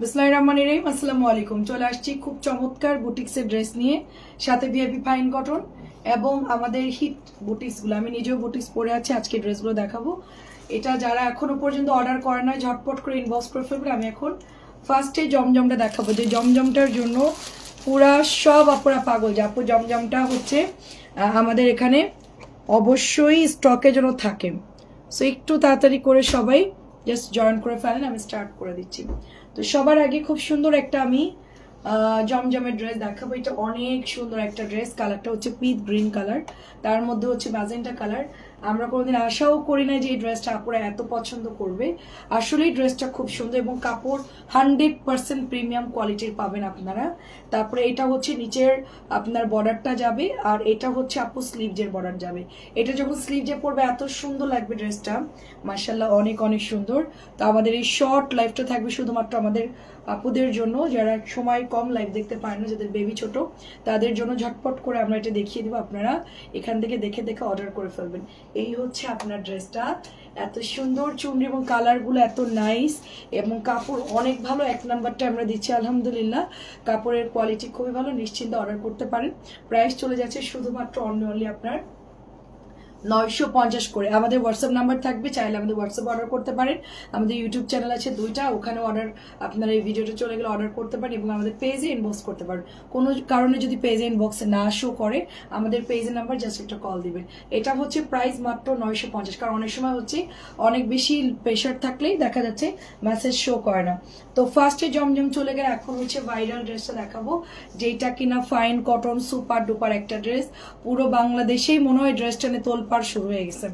বিসমিল্লাহির রহমানির রহিম, আসসালামু আলাইকুম। চলে আসছি খুব চমৎকার বুটিক্সের ড্রেস নিয়ে, সাথে ভিআইপি ফাইন কটন এবং আমাদের হিট বুটিক্সগুলো। আমি নিজেও বুটিক্স পরে আছি, আজকে ড্রেসগুলো দেখাবো। এটা যারা এখনও পর্যন্ত অর্ডার করে না ঝটপট করে ইনবক্স করে ফেলবে। আমি এখন ফার্স্টে জমজমটা দেখাবো। যে জমজমটার জন্য পুরা সব আপুরা পাগল। যে আপু জমজমটা হচ্ছে আমাদের এখানে অবশ্যই স্টকে যেন থাকে। সো একটু তাড়াতাড়ি করে সবাই জাস্ট জয়েন করে ফেলেন, আমি স্টার্ট করে দিচ্ছি। তো সবার আগে খুব সুন্দর একটা আমি জমজমের ড্রেস দেখাবো। এটা অনেক সুন্দর একটা ড্রেস কালারটা হচ্ছে পিথ গ্রিন কালার তার মধ্যে হচ্ছে ম্যাজেন্টা কালার আমরা কোনোদিন আশাও করি না যে এই ড্রেসটা আপুরা এত পছন্দ করবে। আসলেই ড্রেসটা খুব সুন্দর এবং কাপড় হান্ড্রেড পার্সেন্ট প্রিমিয়াম কোয়ালিটির পাবেন আপনারা। তারপরে এটা হচ্ছে নিচের আপনার বর্ডারটা যাবে আর এটা হচ্ছে আপু স্লিভজের বর্ডার যাবে। এটা যখন স্লিভজে পড়বে এত সুন্দর লাগবে ড্রেসটা মার্শাল্লাহ অনেক অনেক সুন্দর। তো আমাদের এই শর্ট লাইফটা থাকবে শুধুমাত্র আমাদের আপুদের জন্য। যারা সময় কম লাইভ দেখতে পারে না, যাদের বেবি ছোট, তাদের জন্য ঝটপট করে আমরা এটা দেখিয়ে দেবো আপনারা। এখান থেকে দেখে দেখে অর্ডার করে ফেলবেন। এই হচ্ছে আপনার ড্রেসটা। এত সুন্দর চুনরি এবং কালারগুলো এত নাইস এবং কাপড় অনেক ভালো। এক নাম্বারটা আমরা দিচ্ছি, আলহামদুলিল্লাহ। কাপড়ের কোয়ালিটি খুবই ভালো, নিশ্চিন্তে অর্ডার করতে পারেন। প্রাইস চলে যাচ্ছে শুধুমাত্র অনলি আপনার নয়শো পঞ্চাশ করে। আমাদের হোয়াটসঅ্যাপ নাম্বার থাকবে, চাইলে আমাদের হোয়াটসঅ্যাপ অর্ডার করতে পারেন। আমাদের ইউটিউব চ্যানেল আছে দুইটা ওখানে অর্ডার আপনারা এই ভিডিওটা চলে গেলে অর্ডার করতে পারেন এবং আমাদের পেজে ইনবক্স করতে পারেন। কোনো কারণে যদি পেজে ইনবক্সে না শো করে, আমাদের পেজের নাম্বার জাস্ট একটা কল দিবেন। এটা হচ্ছে প্রাইস মাত্র নয়শো পঞ্চাশ, কারণ অনেক সময় হচ্ছে অনেক বেশি প্রেশার থাকলেই দেখা যাচ্ছে মেসেজ শো করে না। তো ফার্স্টে জমজম চলে গেলে এখন হচ্ছে ভাইরাল ড্রেসটা দেখাবো। যেটা কিনা ফাইন কটন সুপার ডুপার একটা ড্রেস পুরো বাংলাদেশেই মনে হয় ড্রেসটা নিয়ে তোলপাড় শুরু হয়ে গেছে।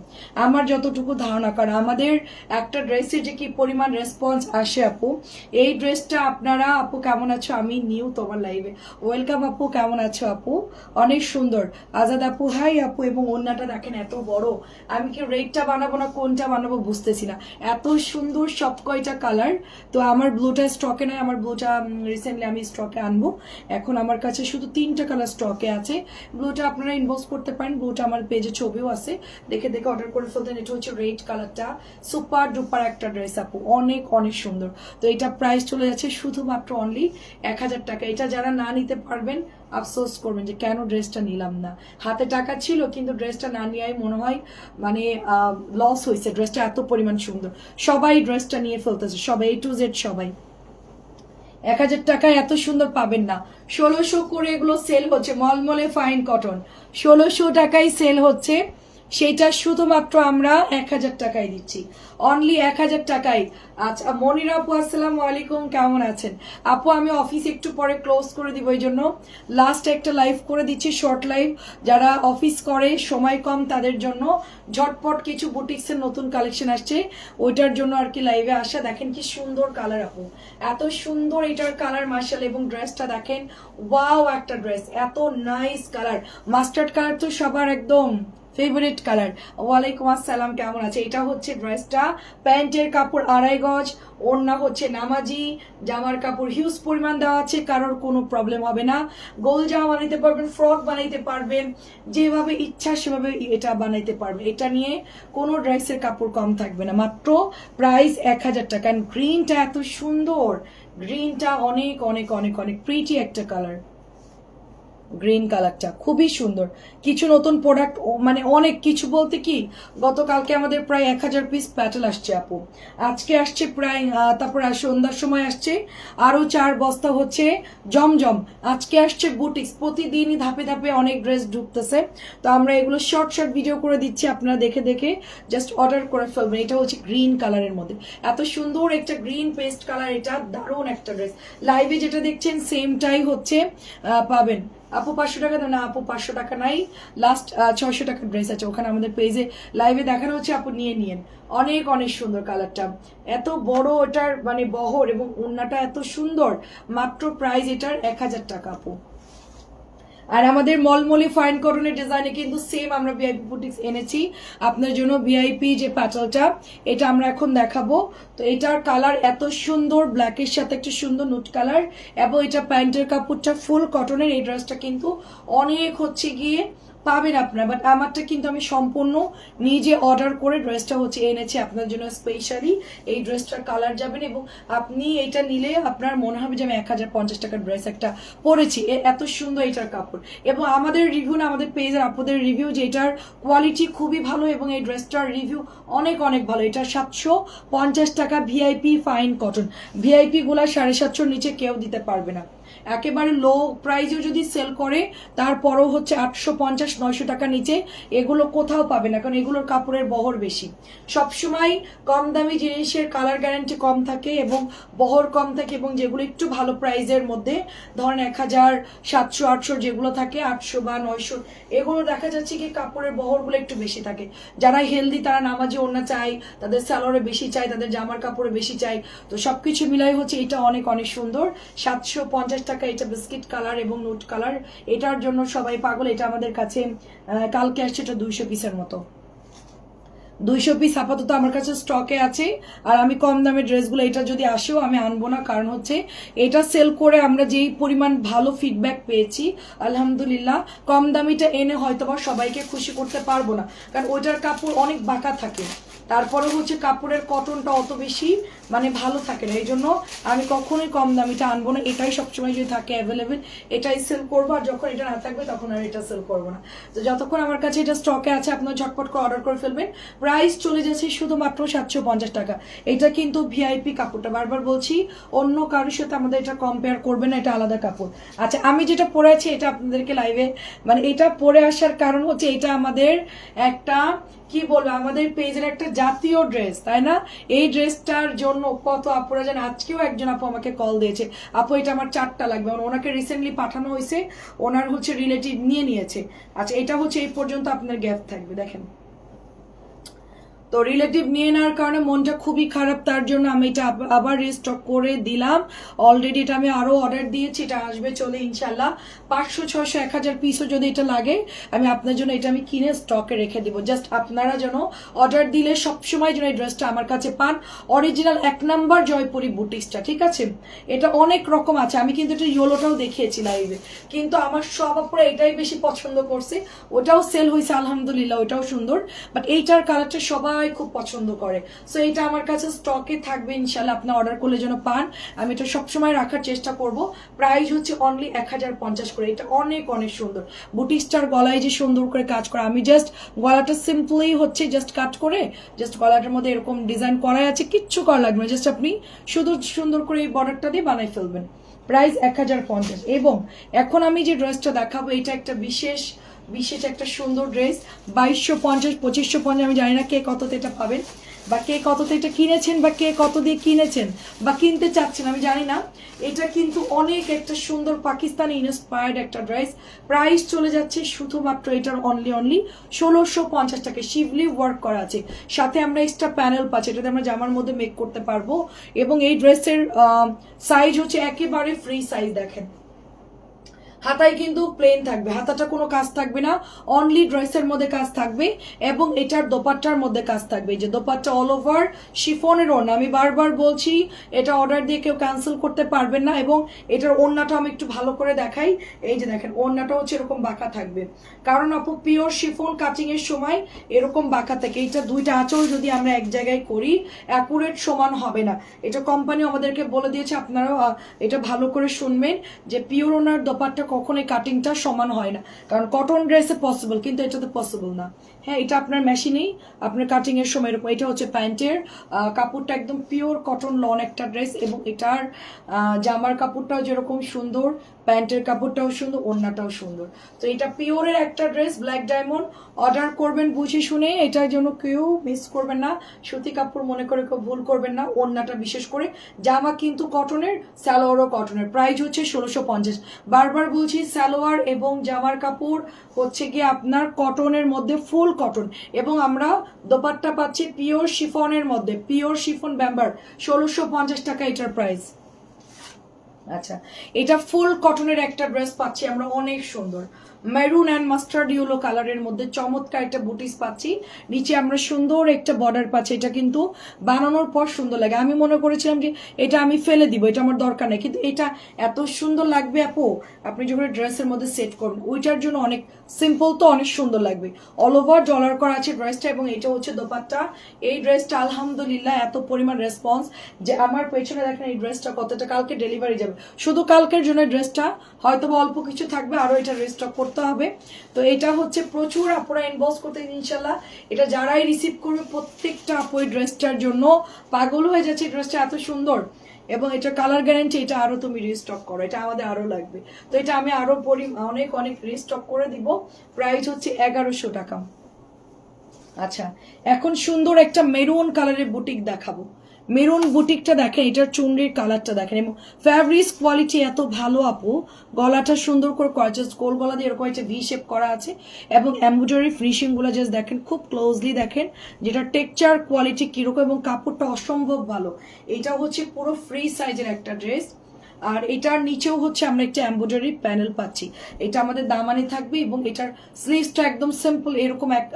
আমার যতটুকু ধারণা, কারণ আমাদের একটা ড্রেসের যে কি পরিমাণ রেসপন্স আসে আপু, এই ড্রেসটা আপনারা, আপু কেমন আছো? আমি নিউ তোমার লাইভে ওয়েলকাম আপু, কেমন আছো আপু? অনেক সুন্দর। আজাদ আপু হাই আপু, এবং অন্যটা দেখেন এত বড়। আমি কি রেডটা বানাবো না কোনটা বানাবো বুঝতেছি না। এত সুন্দর সব কয়টা কালার তো আমার ব্লুটা স্টকে নয় আমার ব্লুটা রিসেন্টলি আমি স্টকে আনব। এখন আমার কাছে শুধু তিনটা কালার স্টকে আছে। ব্লুটা আপনারা ইনবক্স করতে পারেন। ব্লুটা আমার পেজে ছবিও আছে। দেখে দেখে অর্ডার করে ফেলতেন। এটা হচ্ছে রেড কালারটা সুপার ডুপার একটা ড্রেস আপু। অনেক অনেক সুন্দর। তো এটা প্রাইস চলে যাচ্ছে শুধুমাত্র অনলি এক হাজার টাকা। এটা যারা না নিতে পারবেন, আফসোস করবেন যে কেন ড্রেসটা নিলাম না। হাতে টাকা ছিল, কিন্তু ড্রেসটা না নেওয়াই মনে হয় মানে লস হয়েছে। ড্রেসটা এত পরিমাণ সুন্দর। সবাই ড্রেসটা নিয়ে ফেলতেছে। সবাই এ টু জেড সবাই। এক হাজার টাকায় এত সুন্দর পাবেন না। ষোলোশো করে এগুলো সেল হচ্ছে। মলমলে ফাইন কটন ষোলোশো টাকায় সেল হচ্ছে সেটা শুধুমাত্র আমরা এক হাজার টাকায় দিচ্ছি। অনলি এক হাজার টাকায়। আচ্ছা মনির আপু, আসসালাম আলাইকুম, কেমন আছেন? আপু, আমি অফিস একটু পরে ক্লোজ করে দিব, এই জন্য। লাস্ট একটা লাইভ করে দিচ্ছি শর্ট লাইভ যারা অফিস করে, সময় কম, তাদের জন্য ঝটপট কিছু বুটিক্সের নতুন কালেকশন আসছে। ওইটার জন্য আর কি লাইভে আসা। দেখেন কি সুন্দর কালার আপু। এত সুন্দর এটার কালার মার্শাল এবং ড্রেসটা দেখেন ওয়াও একটা ড্রেস এত নাইস কালার মাস্টার্ড কালার তো সবার একদম। ফেভারিট কালার ওয়ালাইকুম আসসালাম, কেমন আছে? এটা হচ্ছে ড্রেসটা। প্যান্টের কাপড় আড়াই গজ, ওড়না হচ্ছে নামাজি। জামার কাপড় হিউজ পরিমাণ দেওয়া আছে, কারোর কোনো প্রবলেম হবে না। গোল জামা বানাইতে পারবেন ফ্রক বানাইতে পারবেন, যেভাবে ইচ্ছা সেভাবে এটা বানাইতে পারবেন। এটা নিয়ে কোনো ড্রেসের কাপড় কম থাকবে না। মাত্র প্রাইস এক হাজার টাকা। গ্রিনটা এত সুন্দর। গ্রিনটা অনেক অনেক অনেক অনেক প্রিটি একটা কালার গ্রিন কালারটা, খুবই সুন্দর। কিছু নতুন প্রোডাক্ট মানে অনেক কিছু বলতে কি, গতকালকে আমাদের প্রায় এক হাজার পিস প্যাটেল আসছে আপু। আজকে আসছে প্রায় তারপর সন্ধ্যার সময় আসছে। আরও চার বস্তা হচ্ছে জমজম। আজকে আসছে বুটিক্স প্রতিদিনই ধাপে ধাপে অনেক ড্রেস ঢুকতেছে। তো আমরা এগুলো শর্ট শর্ট ভিডিও করে দিচ্ছি, আপনারা দেখে দেখে জাস্ট অর্ডার করে ফেলবেন। এটা হচ্ছে গ্রিন কালারের মধ্যে। এত সুন্দর একটা গ্রিন পেস্ট কালার এটা দারুণ একটা ড্রেস লাইভে যেটা দেখছেন সেমটাই হচ্ছে পাবেন। আপু পাঁচশো টাকা দেন, না, আপু পাঁচশো টাকা নাই। লাস্ট ছয়শো টাকার ড্রেস আছে, ওখানে আমাদের পেজে লাইভে দেখানো হচ্ছে, আপু নিয়ে নিয়েন। অনেক অনেক সুন্দর কালারটা এত বড় ওটার মানে বহর এবং ওড়নাটা এত সুন্দর, মাত্র প্রাইস এটার এক হাজার টাকা, আপু। আর আমাদের মলমলি ফাইন কটনের ডিজাইনে কিন্তু সেম আমরা ভিআইপি বুটিক্স এনেছি। আপনার জন্য ভিআইপি যে প্যাটালটা এটা আমরা এখন দেখাবো। তো এটার কালার এত সুন্দর ব্ল্যাকের সাথে একটা সুন্দর নুট কালার এবং এটা প্যান্টের কাপড়টা ফুল কটনের এই ড্রেসটা কিন্তু অনেক হচ্ছে গিয়ে পাবেন আপনারা বাট আমারটা কিন্তু আমি সম্পূর্ণ নিজে অর্ডার করে ড্রেসটা হচ্ছে এনেছি আপনার জন্য স্পেশালি এই ড্রেসটার কালার যাবেন এবং আপনি এটা নিলে আপনার মনে হবে যে আমি এক হাজার পঞ্চাশ টাকার ড্রেস একটা পরেছি। এত সুন্দর এটার কাপড়। এবং আমাদের রিভিউ না, আমাদের পেজের আপনাদের রিভিউ যে এটার কোয়ালিটি খুবই ভালো এবং এই ড্রেসটার রিভিউ অনেক অনেক ভালো। এটা সাতশো পঞ্চাশ টাকা ভিআইপি ফাইন কটন ভিআইপি গুলা সাড়ে সাতশোর নিচে কেউ দিতে পারবে না। একেবারে লো প্রাইজেও যদি সেল করে, তারপরও হচ্ছে আটশো পঞ্চাশ, নয়শো টাকা নিচে, এগুলো কোথাও পাবে না, কারণ এগুলোর কাপড়ের বহর বেশি। সবসময় কম দামি জিনিসের কালার গ্যারান্টি কম থাকে এবং বহর কম থাকে এবং যেগুলো একটু ভালো প্রাইজের মধ্যে, ধরেন এক হাজার সাতশো, আটশো যেগুলো থাকে, আটশো বা নয়শো, এগুলো দেখা যাচ্ছে কি কাপড়ের বহরগুলো একটু বেশি থাকে। যারা হেলদি তারা নামাজি ওড়না চাই তাদের স্যালোরে বেশি চাই তাদের জামার কাপড়ে বেশি চাই তো সবকিছু মিলাই হচ্ছে এটা অনেক অনেক সুন্দর। সাতশো পঞ্চাশ টাকা, এটা বিস্কিট কালার এবং নোট কালার, এটার জন্য সবাই পাগল, এটা আমাদের কাছে কালকে আসছে, এটা দুইশো পিসের মতো। দুইশো পিস আপাতত আমার কাছে স্টকে আছে, আর আমি কম দামের ড্রেসগুলো, এটা যদি আসেও আমি আনব না, কারণ হচ্ছে এটা সেল করে আমরা যেই পরিমাণ ভালো ফিডব্যাক পেয়েছি, আলহামদুলিল্লাহ, কম দামিটা এনে হয়তো বা সবাইকে খুশি করতে পারব না, কারণ ওইটার কাপড় অনেক বাঁকা থাকে। তারপরে হচ্ছে কাপড়ের কটনটা অত বেশি মানে ভালো থাকে না। এই জন্য আমি কখনোই কম দামিটা আনব না। এটাই সবসময় যদি থাকে অ্যাভেলেবেল এটাই সেল করব। আর যখন এটা না থাকবে, তখন আর এটা সেল করব না। তো যতক্ষণ আমার কাছে এটা স্টকে আছে, আপনার ঝটপট করে অর্ডার করে ফেলবেন। প্রাইস চলে যাচ্ছে শুধুমাত্র সাতশো পঞ্চাশ টাকা। এটা কিন্তু ভিআইপি কাপড়টা। বারবার বলছি, অন্য কারোর সাথে আমাদের এটা কম্পেয়ার করবে না, এটা আলাদা কাপড়। আচ্ছা আমি যেটা পরে আছি, এটা আপনাদেরকে লাইভে মানে এটা পরে আসার কারণ হচ্ছে এটা আমাদের একটা, কি বলব, আমাদের পেজের একটা জাতীয় ড্রেস তাই না? এই ড্রেসটার জন্য কত আপুরা যেন আজকেও একজন আপু আমাকে কল দিয়েছে। আপু, এটা আমার চারটা লাগবে। ওনাকে রিসেন্টলি পাঠানো হয়েছে। ওনার হচ্ছে রিলেটিভ নিয়ে নিয়েছে। আচ্ছা এটা হচ্ছে এই পর্যন্ত আপনার গ্যাপ থাকবে। দেখেন। তো রিলেটিভ নিয়ে নেওয়ার কারণে মনটা খুবই খারাপ, তার জন্য আমি এটা আবার রিস্টক করে দিলাম। অলরেডি এটা আমি আরও অর্ডার দিয়েছি, এটা আসবে চলে ইনশাল্লাহ পাঁচশো ছশো এক হাজার পিসও যদি এটা লাগে, আমি আপনার জন্য এটা আমি কিনে স্টকে রেখে দিব। জাস্ট আপনারা যেন অর্ডার দিলে সবসময় যেন এই ড্রেসটা আমার কাছে পান। অরিজিনাল এক নাম্বার জয়পুরি বুটিক্সটা ঠিক আছে? এটা অনেক রকম আছে, আমি কিন্তু এটা ইয়োলোটাও দেখিয়েছি লাইভে কিন্তু আমার সব আপুরা এটাই বেশি পছন্দ করছে। ওটাও সেল হয়েছে, আলহামদুলিল্লাহ, ওটাও সুন্দর। বাট এইটার কালারটা সবাই খুব পছন্দ করে। সো এটা আমার কাছে স্টকে থাকবে ইনশাল্লাহ আপনি অর্ডার করলে যেন পান। আমি এটা সবসময় রাখার চেষ্টা করব। প্রাইস হচ্ছে অনলি এক হাজার পঞ্চাশ করে। এটা অনেক অনেক সুন্দর। বুটিক্সটার গলায় যে সুন্দর করে কাজ করা। আমি জাস্ট গলাটা সিম্পলি হচ্ছে জাস্ট কাট করে জাস্ট গলাটার মধ্যে এরকম ডিজাইন করাই আছে। কিচ্ছু করা লাগবে না। জাস্ট আপনি শুধু সুন্দর করে এই বর্ডারটা দিয়ে বানাই ফেলবেন। প্রাইস এক হাজার পঞ্চাশ। এবং এখন আমি যে ড্রেসটা দেখাবো, এটা একটা বিশেষ বিশেষ একটা সুন্দর ড্রেস, বাইশশো পঞ্চাশ, পঁচিশশো পঞ্চাশ, আমি জানি না কে কততে এটা পাবেন, বা কে কততে এটা কিনেছেন, বা কে কত দিয়ে কিনেছেন, বা কিনতে চাচ্ছেন, আমি জানি না। এটা কিন্তু অনেক একটা সুন্দর পাকিস্তানি ইন্সপায়ার্ড একটা ড্রেস। প্রাইস চলে যাচ্ছে শুধুমাত্র এটার অনলি অনলি ষোলোশো পঞ্চাশ টাকা শিবলি ওয়ার্ক করা আছে। সাথে আমরা এক্সট্রা প্যানেল পাচ্ছি, এটাতে আমরা জামার মধ্যে মেক করতে পারব। এবং এই ড্রেসের সাইজ হচ্ছে একেবারে ফ্রি সাইজ দেখেন। হাতায় কিন্তু প্লেন থাকবে। হাতাটা কোনো কাজ থাকবে না। অনলি ড্রেসের মধ্যে কাজ থাকবে এবং এটার দোপাট্টার মধ্যে কাজ থাকবে। যে দোপাট্টা অল ওভার শিফনের ওড়না। আমি বারবার বলছি এটা অর্ডার দিয়ে কেউ ক্যান্সেল করতে পারবেন না এবং এটার ওড়নাটা আমি একটু ভালো করে দেখাই। এই যে দেখেন ওড়নাটা হচ্ছে এরকম বাঁকা থাকবে। কারণ আপু পিওর শিফন কাটিং এর সময় এরকম বাঁকা থাকে। এইটা দুইটা আঁচল যদি আমরা এক জায়গায় করি অ্যাকুরেট সমান হবে না। এটা কোম্পানি আমাদেরকে বলে দিয়েছে আপনারাও আহ, এটা ভালো করে শুনবেন যে পিওর ওনার দোপাট্টা কখনোই কাটিংটা সমান হয় না। কারণ কটন ড্রেসে পসিবল কিন্তু এটাতে পসিবল না। হ্যাঁ এটা আপনার মেশিনেই আপনার কাটিং এর সময় এরকম। এটা হচ্ছে প্যান্টের কাপড়টা একদম পিওর কটন লন একটা ড্রেস এবং এটার জামার কাপড়টাও যেরকম সুন্দর, প্যান্টের কাপড়টাও সুন্দর, ওড়নাটাও সুন্দর। তো এটা পিওরের একটা ড্রেস ব্ল্যাক ডায়মন্ড অর্ডার করবেন বুঝে শুনে, এটার জন্য কেউ মিস করবেন না। সুতি কাপড় মনে করে কেউ ভুল করবেন না, ওড়নাটা বিশেষ করে। জামা কিন্তু কটনের স্যালোয়ারও কটনের প্রাইস হচ্ছে ষোলোশো পঞ্চাশ। বারবার বলছি সালোয়ার এবং জামার কাপড় হচ্ছে গিয়ে আপনার কটনের মধ্যে, ফুল কটন। এবং আমরা দোপাট্টা পাচ্ছি পিওর শিফনের মধ্যে। পিওর শিফন ব্যাম্বার ষোলোশো পঞ্চাশ টাকা এটার প্রাইস। আচ্ছা এটা ফুল কটনের একটা ড্রেস পাচ্ছি আমরা, অনেক সুন্দর। মেরুন অ্যান্ড মাস্টার্ড ইয়েলো কালারের মধ্যে চমৎকার একটা বুটিস পাচ্ছি। নিচে আমরা সুন্দর একটা বর্ডার পাচ্ছি। এটা কিন্তু বানানোর পর সুন্দর লাগে। আমি মনে করেছিলাম যে এটা আমি ফেলে দিব, এটা আমার দরকার নেই। কিন্তু এটা এত সুন্দর লাগবে আপু। আপনি যখন ড্রেসের মধ্যে সেট করবেন ওইটার জন্য অনেক সিম্পল তো অনেক সুন্দর লাগবে। অল ওভার ডলার করা আছে ড্রেসটা এবং এটা হচ্ছে দোপাট্টা। এই ড্রেসটা আলহামদুলিল্লাহ এত পরিমাণ রেসপন্স যে আমার পেছনে দেখেন এই ড্রেসটা কতটা কালকে ডেলিভারি যাবে। শুধু কালকের জন্য ড্রেসটা হয়তো অল্প কিছু থাকবে আরও এটা রেস্টক করতে হবে। তো এটা হচ্ছে প্রচুর আপুরা ইনবক্স করতে ইনশাল্লাহ। এটা যারাই রিসিভ করবে প্রত্যেকটা আপু এই ড্রেসটার জন্য। পাগল হয়ে যাচ্ছে ড্রেসটা এত সুন্দর। এবং এটা কালার গ্যারান্টি এটা আরও তুমি রিস্টক করো, এটা আমাদের আরও লাগবে। তো এটা আমি আরও পরি, অনেক অনেক রিস্টক করে দিব। প্রাইস হচ্ছে এগারোশো টাকা। আচ্ছা এখন সুন্দর একটা মেরুন কালারের বুটিক দেখাবো। মেরুন বুটিকটা দেখেন, এটার চুনরির কালারটা দেখেন। এবং ফ্যাব্রিক্স কোয়ালিটি এত ভালো আপু, গলাটা সুন্দর করে করা জাস্ট গোল গলা দিয়ে এরকম একটা ভি শেপ করা আছে। এবং এম্ব্রয়ডারি ফিনিশিংগুলো জাস্ট দেখেন, খুব ক্লোজলি দেখেন, যেটা টেক্সচার কোয়ালিটি কীরকম এবং কাপড়টা অসম্ভব ভালো। এটা হচ্ছে পুরো ফ্রি সাইজের একটা ড্রেস আর এটার নিচেও হচ্ছে আমরা একটা এম্ব্রয়ডারি প্যানেল পাচ্ছি। এটা আমাদের দামানে থাকবে এবং এটার স্লিভসটা একদম সিম্পল এরকম এক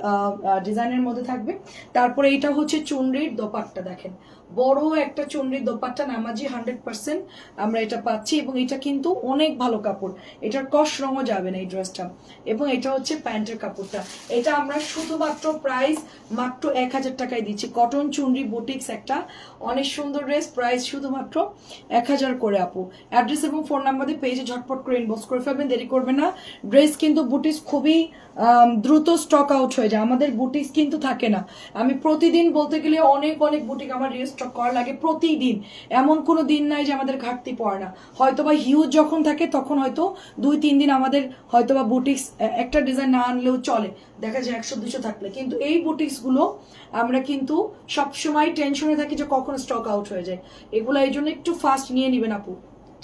ডিজাইনের মধ্যে থাকবে। তারপরে এটা হচ্ছে চুনরির দোপাট্টা, দেখেন। বড় একটা চুনরির দোপাট্টা, নামাজি হান্ড্রেড পার্সেন্ট আমরা এটা পাচ্ছি এবং এটা কিন্তু অনেক ভালো কাপড়। এটার কস রঙও যাবে না এই ড্রেসটা এবং এটা হচ্ছে প্যান্টের কাপড়টা। এটা আমরা শুধুমাত্র প্রাইস মাত্র এক হাজার টাকায় দিচ্ছি। কটন চুনরি বুটিক্স একটা অনেক সুন্দর ড্রেস প্রাইস শুধুমাত্র এক হাজার করে আপু। অ্যাড্রেস এবং ফোন নাম্বার দিয়ে পেজে ঝটপট করে ইনবক্স করে ফেলবেন, দেরি করবে না। ড্রেস কিন্তু বুটিক্স খুবই দ্রুত স্টক আউট হয়ে যায়। আমাদের বুটিক্স কিন্তু থাকে না। আমি প্রতিদিন বলতে গেলে অনেক অনেক বুটিক আমার রিস্টক করা লাগে প্রতিদিন। এমন কোনো দিন নাই যে আমাদের ঘাটতি পড়ে না। হয়তো বা হিউজ যখন থাকে তখন হয়তো দুই, তিন দিন আমাদের হয়তো বা বুটিক্স একটা ডিজাইন না আনলেও চলে। দেখা যায় একশো, দুশো থাকলে। কিন্তু এই বুটিক্সগুলো আমরা কিন্তু সবসময় টেনশনে থাকি যে কখন স্টক আউট হয়ে যায়। এগুলো এই জন্য একটু ফাস্ট নিয়ে নেবেন আপু।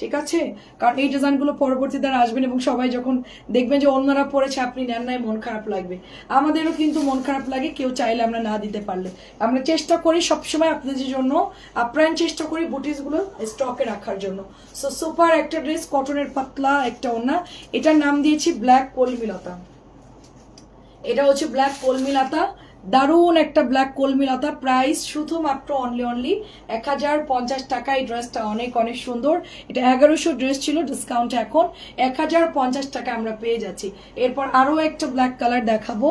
ঠিক আছে? কারণ এই ডিজাইনগুলো পরবর্তীতে আর আসবেন এবং সবাই যখন দেখবেন যে অন্যরা পড়েছে আপনি নেন নাই, মন খারাপ লাগবে। আমাদেরও কিন্তু মন খারাপ লাগে, কেউ চাইলে আমরা না দিতে পারলে। আমরা চেষ্টা করি সবসময় আপনাদের জন্য, আপ্রাণ চেষ্টা করি বুটিসগুলো স্টকে রাখার জন্য। সো সুপার একটা ড্রেস, কটনের পাতলা একটা ওনা এটার নাম দিয়েছি ব্ল্যাক কলমিলতা। এটা হচ্ছে ব্ল্যাক কলমিলাতা। দারুণ একটা ব্ল্যাক কলমিলাতা। প্রাইস শুধুমাত্র অনলি অনলি এক হাজার পঞ্চাশ টাকা। এই ড্রেসটা অনেক অনেক সুন্দর। এটা এগারোশো ড্রেস ছিল ডিসকাউন্ট এখন। এক হাজার পঞ্চাশ টাকা আমরা পেয়ে যাচ্ছি। এরপর আরও একটা ব্ল্যাক কালার দেখাবো।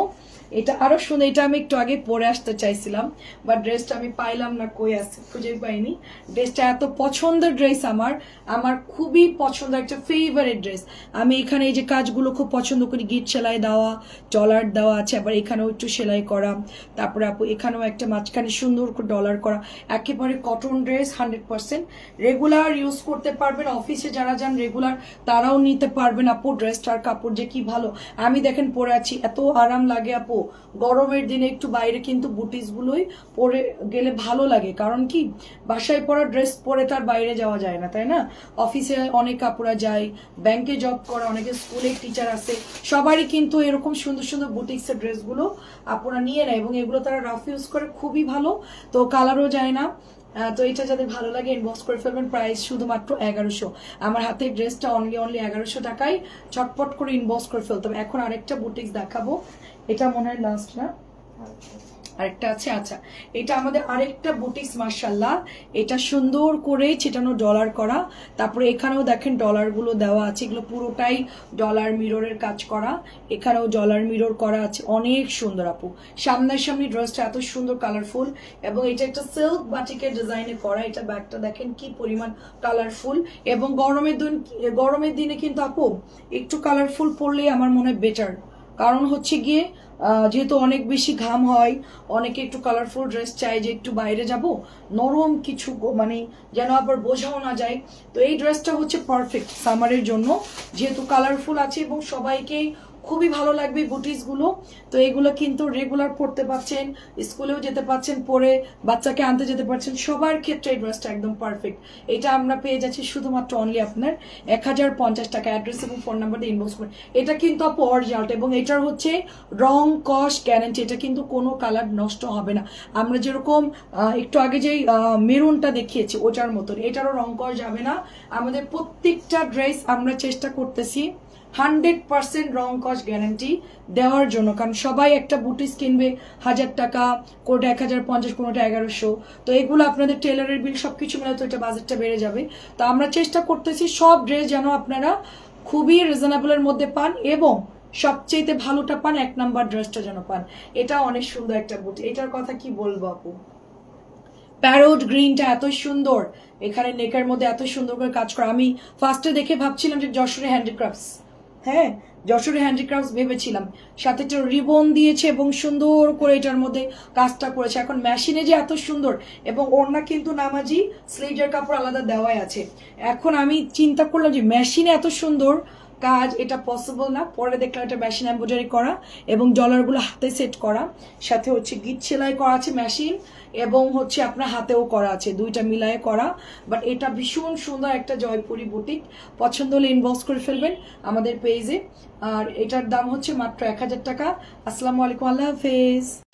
এটা আরও সুন্দর এটা আমি একটু আগে পরে আসতে চাইছিলাম বা ড্রেসটা আমি পাইলাম না কই আছে, খুঁজে পাইনি। ড্রেসটা এত পছন্দের ড্রেস আমার আমার খুবই পছন্দ একটা ফেভারিট ড্রেস আমি এখানে এই যে কাজগুলো খুব পছন্দ করি, গিট সেলাই দেওয়া ডলার দেওয়া আছে, আবার এখানেও একটু সেলাই করা, তারপরে আপু এখানেও একটা মাঝখানে সুন্দর করে ডলার করা, একেবারে cotton dress hundred percent regular use করতে পারবেন অফিসে যারা যান রেগুলার তারাও নিতে পারবেন আপু ড্রেসটার কাপড় যে কি ভালো। আমি দেখেন পরে আছি, এত আরাম লাগে আপু। গরমের দিনে একটু বাইরে কিন্তু বুটিস গুলোই পরে গেলে ভালো লাগে। কারণ কি? বাসায় পরা ড্রেস পরে তার বাইরে যাওয়া যায় না, তাই না? অফিসে অনেক কাপড়া যায় ব্যাংকে জব করে, অনেকে স্কুলের টিচার আছে সবারই কিন্তু এরকম সুন্দর সুন্দর বুটিক্সের ড্রেসগুলো আপনারা নিয়ে নেয় এবং এগুলো তারা রাফ ইউজ করে, খুবই ভালো। তো কালারও যায় না। তো এটা যাদের ভালো লাগে ইনবক্স করে ফেলবেন। প্রাইস শুধুমাত্র এগারোশো। আমার হাতে ড্রেসটা অনলি অনলি এগারোশো টাকায় ছটপট করে ইনবক্স করে ফেলতে হবে। এখন আরেকটা বুটিক্স দেখাবো। এটা মনে হয় লাস্ট না? আরেকটা আছে? আচ্ছা। এটা আমাদের আরেকটা বুটিক্স মার্শাল্লাহ এটা সুন্দর করে ছিটানো ডলার করা। তারপরে এখানেও দেখেন ডলারগুলো দেওয়া আছে। এগুলো পুরোটাই ডলার মিররের কাজ করা। এখানেও ডলার মিরর করা আছে। অনেক সুন্দর, আপু। সামনাসামনি ড্রেসটা এত সুন্দর কালারফুল এবং এটা একটা সিল্ক বাটিকের ডিজাইনে করা। এটা ব্যাগটা দেখেন কি পরিমাণ কালারফুল এবং গরমের দিন গরমের দিনে কিন্তু, আপু, একটু কালারফুল পরলেই আমার মনে হয় বেটার কারণ হচ্ছে গিয়ে যেহেতু অনেক বেশি ঘাম হয়, অনেকে একটু কালারফুল ড্রেস চায় যে একটু বাইরে যাব, নরম কিছু মানে যেন আবার বোঝাও না যায়। তো এই ড্রেসটা হচ্ছে পারফেক্ট সামারের জন্য, যেহেতু কালারফুল আছে এবং সবাইকেই খুবই ভালো লাগবে বুটিসগুলো তো এগুলো কিন্তু রেগুলার পড়তে পারছেন, স্কুলেও যেতে পারছেন পরে বাচ্চাকে আনতে যেতে পারছেন। সবার ক্ষেত্রে এই ড্রেসটা একদম পারফেক্ট এটা আমরা পেয়ে যাচ্ছি শুধুমাত্র অনলি আপনার এক হাজার পঞ্চাশ টাকা। অ্যাড্রেস এবং ফোন নাম্বার দিয়ে ইনবক্স করুন। এটা কিন্তু আপু অরিজিনালটা এবং এটার হচ্ছে রং কস গ্যারান্টি এটা কিন্তু কোনো কালার নষ্ট হবে না। আমরা যেরকম একটু আগে যেই মেরুনটা দেখিয়েছি, ওটার মতন। এটারও রং কস যাবে না। আমাদের প্রত্যেকটা ড্রেস আমরা চেষ্টা করতেছি। হান্ড্রেড পার্সেন্ট রং কস গ্যারান্টি দেওয়ার জন্য, কারণ সবাই একটা বুটিস কিনবে, হাজার টাকা, কোনোটা এক হাজার, পঞ্চাশ, কোনোটা এগারোশো। তো এগুলো আপনাদের টেলারের বিল সব কিছু মিলে তো এটা বাজেটটা বেড়ে যাবে। তো আমরা চেষ্টা করতেছি সব ড্রেস যেন আপনারা খুবই রিজনেবলের মধ্যে পান এবং সবচেয়ে ভালোটা পান, এক নাম্বার ড্রেসটা যেন পান। এটা অনেক সুন্দর একটা বুটি। এটার কথা কি বলব আপু? প্যারোট গ্রিনটা এত সুন্দর, এখানে নেকের মধ্যে এত সুন্দর করে কাজ করা। আমি ফার্স্টে দেখে ভাবছিলাম যে যশোরে হ্যান্ডিক্রাফটস হ্যাঁ যশোরে হ্যান্ডিক্রাফট ভেবেছিলাম। সাথে একটা রিবন দিয়েছে এবং সুন্দর করে এটার মধ্যে কাজটা করেছে। এখন মেশিনে যে এত সুন্দর এবং ওড়না কিন্তু নামাজি স্লিভের কাপড় আলাদা দেওয়াই আছে। এখন আমি চিন্তা করলাম যে মেশিনে এত সুন্দর কাজ এটা পসিবল না। পরে দেখলাম এটা মেশিন এম্ব্রয়ডারি করা এবং ডলারগুলো হাতে সেট করা। সাথে হচ্ছে গিট সেলাই করা আছে মেশিন এবং হচ্ছে আপনার হাতেও করা আছে। দুইটা মিলায়ে করা। বাট এটা ভীষণ সুন্দর একটা জয়পুরি বুটিক পছন্দ হলে ইনবক্স করে ফেলবেন আমাদের পেজে আর এটার দাম হচ্ছে মাত্র এক হাজার টাকা। আসসালামু আলাইকুম, আল্লাহ হাফেজ।